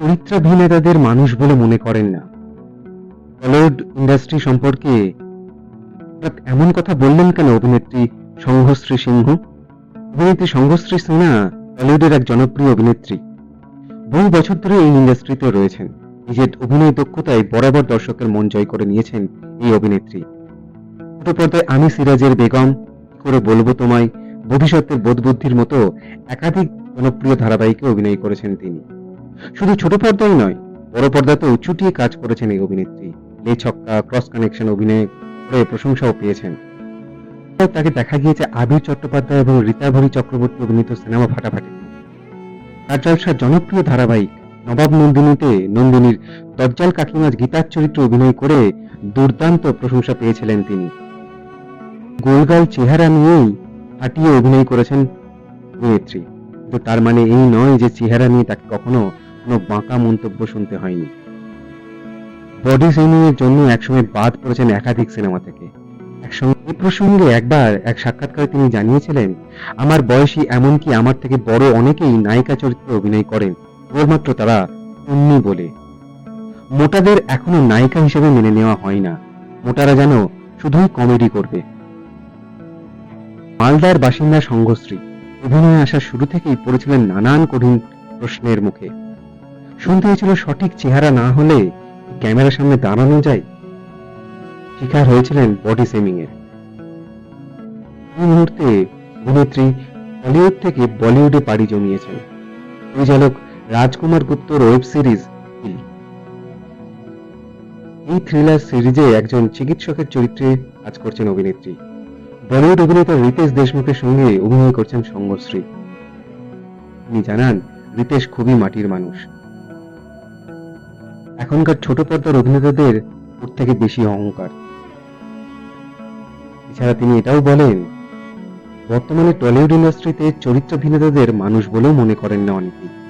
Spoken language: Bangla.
চরিত্রাভিনেতাদের মানুষ বলে মনে করেন না। টলিউড ইন্ডাস্ট্রি সম্পর্কে এমন কথা বললেন কেন, অভিনেত্রী সংঘশ্রী সিংহ? অভিনেত্রী সংঘশ্রী সিনহা টলিউডের এক জনপ্রিয় অভিনেত্রী। বহু বছর ধরে এই ইন্ডাস্ট্রিতে রয়েছেন। নিজের অভিনয় দক্ষতায় বরাবর দর্শকের মন জয় করে নিয়েছেন এই অভিনেত্রী। ছোট পর্দায় আমি সিরাজের বেগম করে বলব তোমায়? বোধিসত্ত্বের বোধবুদ্ধির মতো একাধিক জনপ্রিয় ধারাবাহিকে অভিনয় করেছেন তিনি। শুধু ছোট পর্দায় নয়, বড় পর্দাতেও চুটিয়ে কাজ করেছেন এই অভিনেত্রী। লে ছক্কা ক্রস কানেকশন অভিনয় করে প্রশংসাও পেয়েছেন। তাকে দেখা গিয়েছে আবির চট্টোপাধ্যায় এবং রীতাভরি চক্রবর্তী অভিনীত সিনেমা ফাটাফাটি। তার জলসার জনপ্রিয় ধারাবাহিক নবাব নন্দিনীতে নন্দিনীর দজ্জাল কাকিমাজ গীতার চরিত্রে অভিনয় করে দুর্দান্ত প্রশংসা পেয়েছিলেন তিনি। গোলগাল চেহারা নিয়েই হাঁটিয়ে অভিনয় করেছেন অভিনেত্রী। কিন্তু তার মানে এই নয় যে চেহারা নিয়ে তাকে কখনো কোনো বাঁকা মন্তব্য শুনতে হয়নি। বডি শেমিং এর জন্য একসময় বাদ পড়েছেন একাধিক সিনেমা থেকে। একসঙ্গে এই প্রসঙ্গে একবার এক সাক্ষাৎকারে তিনি জানিয়েছিলেন, আমার বয়সী এমনকি আমার থেকে বড় অনেকেই নায়িকা চরিত্রে অভিনয় করেন, কেবলমাত্র তারা অন্যি বলে। মোটাদের এখনও নায়িকা হিসেবে মেনে নেওয়া হয় না। মোটারা যেন শুধুই কমেডি করবে। মালদার বাসিন্দা সংঘশ্রী অভিনয়ে আসার শুরু থেকেই পড়েছিলেন নানান কঠিন প্রশ্নের মুখে। শুনতে হয়েছিল, সঠিক চেহারা না হলে ক্যামেরার সামনে দাঁড়ানো যায়? শিকার হয়েছিলেন বডি সেমিং এর মুহূর্তে অভিনেত্রী হলিউড থেকে বলিউডে পাড়ি জমিয়েছেন। পরিচালক রাজকুমার গুপ্তর ওয়েব সিরিজ এই থ্রিলার সিরিজে একজন চিকিৎসকের চরিত্রে কাজ করছেন অভিনেত্রী। বলিউড অভিনেতা রিতেশ দেশমুখের সঙ্গে অভিনয় করছেন সঙ্গশ্রী। তিনি জানান, রিতেশ খুবই মাটির মানুষ। এখনকার ছোট পর্দার অভিনেতাদের ওর থেকে বেশি অহংকার। এছাড়া তিনি এটাও বলেন, বর্তমানে টলিউড ইন্ডাস্ট্রিতে চরিত্র অভিনেতাদের মানুষ বলেও মনে করেন না অনেকেই।